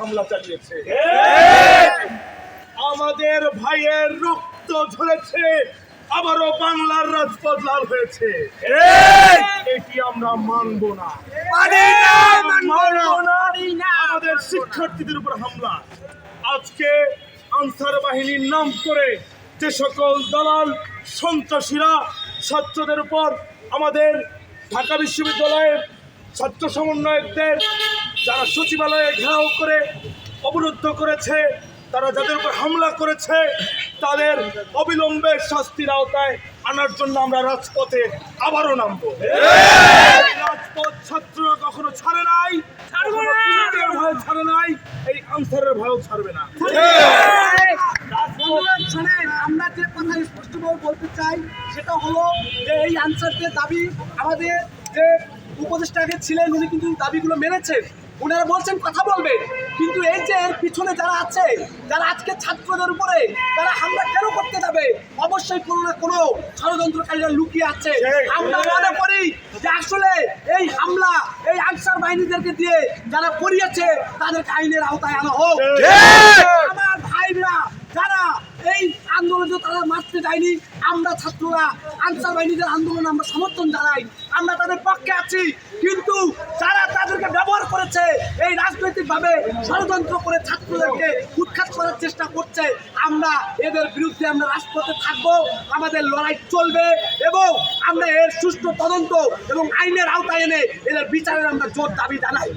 হামলা চালিয়েছে। আমাদের ভাইয়ের রক্ত ঝরেছে আবারও বাংলার রাজপথ লাল হয়েছে। এটি আমরা মানব না। আমাদের শিক্ষার্থীদের উপর হামলা। আজকে আনসার বাহিনীর নাম করে যে সকল দালাল সন্ত্রাসীরা ছাত্রদের উপর আমাদের ঢাকা বিশ্ববিদ্যালয়ের ছাত্র সমন্বয়কদের যারা সচিবালয়ে ঘেরাও করে অবরুদ্ধ করেছে তারা যাদের উপর হামলা করেছে তাদের অবিলম্বে শাস্তির আওতায় আনার জন্য আমরা রাজপথে আবারও নামবো। রাজপথ ছাত্ররা কখনো ছাড়ে নাই ভয় ছাড়ে নাই এই আনসারের ভয়ও ছাড়বে না। শোনেন, আমরা যে কথা স্পষ্টভাবে বলতে চাই সেটা হলো যে এই আনসারদের দাবি আমাদের যে উপদেষ্টা আগে ছিলেন উনি কিন্তু দাবিগুলো মেনেছেন। ওনারা বলছেন কথা বলবেন। কিন্তু এই যে এর পিছনে যারা আছে যারা আজকে ছাত্রদের উপরে তারা হামলা কেন করতে যাবে? অবশ্যই কোনো না কোনো ষড়যন্ত্রকারীরা লুকিয়ে আছে। আমরা মনে করি যে আসলে এই হামলা এই আনসার বাহিনীদেরকে দিয়ে যারা করিয়েছে তাদেরকে আইনের আওতায় আনা হোক। আমার ভাইরা আন্দোলনে তারা মারতে যায়নি। আমরা ছাত্ররা আনসার বাহিনীদের আন্দোলন আমরা সমর্থন জানাই। আমরা তাদের পক্ষে আছি। কিন্তু যারা তাদেরকে ব্যবহার করেছে এই রাজনৈতিকভাবে ষড়যন্ত্র করে ছাত্রদেরকে উৎখাত করার চেষ্টা করছে আমরা এদের বিরুদ্ধে আমরা রাজপথে থাকব আমাদের লড়াই চলবে এবং আমরা এর সুষ্ঠু তদন্ত এবং আইনের আওতায় এনে এদের বিচারের আমরা জোর দাবি জানাই।